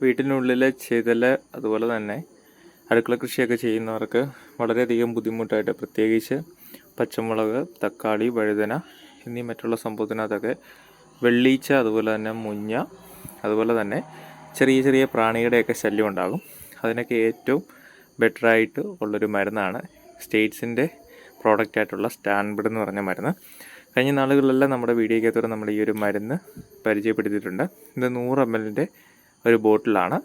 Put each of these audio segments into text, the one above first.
വീട്ടിനുള്ളിലെ ചെതൽ അതുപോലെ തന്നെ അടുക്കള കൃഷിയൊക്കെ ചെയ്യുന്നവർക്ക് വളരെയധികം ബുദ്ധിമുട്ടായിട്ട് പ്രത്യേകിച്ച് പച്ചമുളക് തക്കാളി വഴുതന എന്നീ മറ്റുള്ള സംഭവത്തിനകത്തൊക്കെ വെള്ളീച്ച അതുപോലെ തന്നെ മുഞ്ഞ അതുപോലെ തന്നെ ചെറിയ ചെറിയ പ്രാണിയുടെയൊക്കെ ശല്യം ഉണ്ടാകും അതിനൊക്കെ ഏറ്റവും ബെറ്ററായിട്ട് ഉള്ളൊരു മരുന്നാണ് സ്റ്റേറ്റ്സിന്റെ പ്രോഡക്റ്റ് ആയിട്ടുള്ള സ്റ്റാൻബിഡ് എന്ന് പറഞ്ഞ മരുന്ന്. കഴിഞ്ഞ നാളുകളിലെല്ലാം നമ്മുടെ വീഡിയോക്കകത്തോടെ നമ്മൾ ഈ ഒരു മരുന്ന് പരിചയപ്പെടുത്തിയിട്ടുണ്ട്. ഇത് നൂറ് എം എല്ലിന്റെ ഒരു ബോട്ടിലാണ്.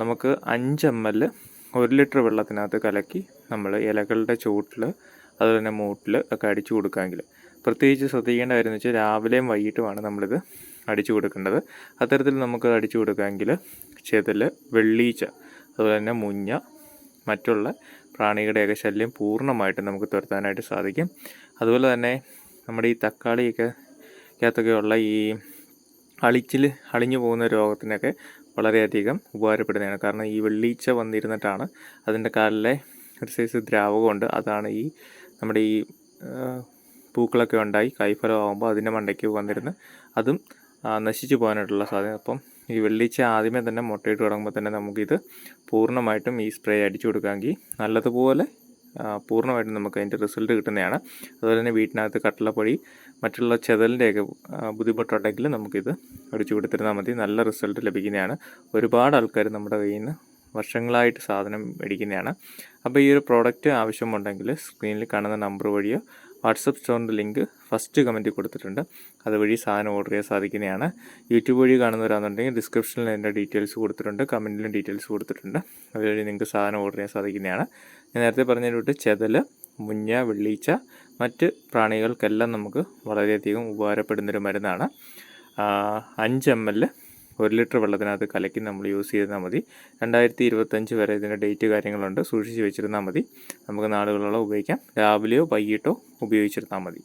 നമുക്ക് അഞ്ച് എം എൽ ഒരു ലിറ്റർ വെള്ളത്തിനകത്ത് കലക്കി നമ്മൾ ഇലകളുടെ ചുവട്ടിൽ അതുപോലെ തന്നെ മൂട്ടിൽ ഒക്കെ അടിച്ചു കൊടുക്കാമെങ്കിൽ. പ്രത്യേകിച്ച് ശ്രദ്ധിക്കേണ്ട കാര്യം എന്ന് വെച്ചാൽ രാവിലെയും വൈകിട്ടുമാണ് നമ്മളിത് അടിച്ചു കൊടുക്കേണ്ടത്. അത്തരത്തിൽ നമുക്ക് അടിച്ചു കൊടുക്കാമെങ്കിൽ ചെതൽ വെള്ളീച്ച അതുപോലെ തന്നെ മുഞ്ഞ മറ്റുള്ള പ്രാണികളുടെയൊക്കെ ശല്യം പൂർണമായിട്ടും നമുക്ക് തുരത്താനായിട്ട് സാധിക്കും. അതുപോലെ തന്നെ നമ്മുടെ ഈ തക്കാളിയൊക്കെ അകത്തൊക്കെയുള്ള ഈ അളിച്ചിൽ അളിഞ്ഞു പോകുന്ന രോഗത്തിനൊക്കെ വളരെയധികം ഉപകാരപ്പെടുന്നതാണ്. കാരണം ഈ വെള്ളീച്ച വന്നിരുന്നിട്ടാണ് അതിന്റെ കാലിലെ ഒരു സൈസ് ദ്രാവകമുണ്ട്. അതാണ് ഈ നമ്മുടെ ഈ പൂക്കളൊക്കെ ഉണ്ടായി കായ്ഫലമാകുമ്പോൾ അതിന്റെ മണ്ടയ്ക്ക് വന്നിരുന്ന് അതും നശിച്ചു പോകാനായിട്ടുള്ള സാധ്യത. അപ്പം ഈ വെള്ളീച്ച ആദ്യമേ തന്നെ മുട്ടയിട്ട് തുടങ്ങുമ്പോൾ തന്നെ നമുക്കിത് പൂർണമായിട്ടും ഈ സ്പ്രേ അടിച്ചു കൊടുക്കാമെങ്കിൽ നല്ലതുപോലെ പൂർണമായിട്ടും നമുക്ക് അതിന്റെ റിസൾട്ട് കിട്ടുന്നതാണ്. അതുപോലെ തന്നെ വീട്ടിനകത്ത് കട്ടിളപ്പൊടി മറ്റുള്ള ചെതലിന്റെയൊക്കെ ബുദ്ധിമുട്ടുണ്ടെങ്കിൽ നമുക്കിത് അടിച്ചു കൊടുത്തിരുന്നാൽ മതി. നല്ല റിസൾട്ട് ലഭിക്കുന്നതാണ്. ഒരുപാട് ആൾക്കാർ നമ്മുടെ കയ്യിൽ നിന്ന് വർഷങ്ങളായിട്ട് സാധനം മേടിക്കുന്നതാണ്. അപ്പോൾ ഈ ഒരു പ്രോഡക്റ്റ് ആവശ്യമുണ്ടെങ്കിൽ സ്ക്രീനിൽ കാണുന്ന നമ്പർ വഴിയോ വാട്സപ്പ് സ്റ്റോറിന്റെ ലിങ്ക് ഫസ്റ്റ് കമന്റിൽ കൊടുത്തിട്ടുണ്ട്. അതുവഴി സാധനം ഓർഡർ ചെയ്യാൻ സാധിക്കുന്നതാണ്. യൂട്യൂബ് വഴി കാണുന്നവരാണെന്നുണ്ടെങ്കിൽ ഡിസ്ക്രിപ്ഷനിൽ എന്റെ ഡീറ്റെയിൽസ് കൊടുത്തിട്ടുണ്ട്. കമന്റിലും ഡീറ്റെയിൽസ് കൊടുത്തിട്ടുണ്ട്. അതുവഴി നിങ്ങൾക്ക് സാധനം ഓർഡർ ചെയ്യാൻ സാധിക്കുന്നതാണ്. ഞാൻ നേരത്തെ പറഞ്ഞതിലോട്ട് ചെതൽ മുഞ്ഞ വെള്ളീച്ച മറ്റ് പ്രാണികൾക്കെല്ലാം നമുക്ക് വളരെയധികം ഉപകാരപ്പെടുന്നൊരു മരുന്നാണ്. അഞ്ച് എം എൽ ഒരു ലിറ്റർ വെള്ളത്തിനകത്ത് കലക്കി നമ്മൾ യൂസ് ചെയ്താൽ മതി. രണ്ടായിരത്തി ഇരുപത്തഞ്ച് വരെ ഇതിന്റെ ഡേറ്റ് കാര്യങ്ങളുണ്ട്. സൂക്ഷിച്ച് വെച്ചിരുന്നാൽ മതി. നമുക്ക് നാളുകളോളം ഉപയോഗിക്കാം. രാവിലെയോ വൈകിട്ടോ ഉപയോഗിച്ചിരുന്നാൽ മതി.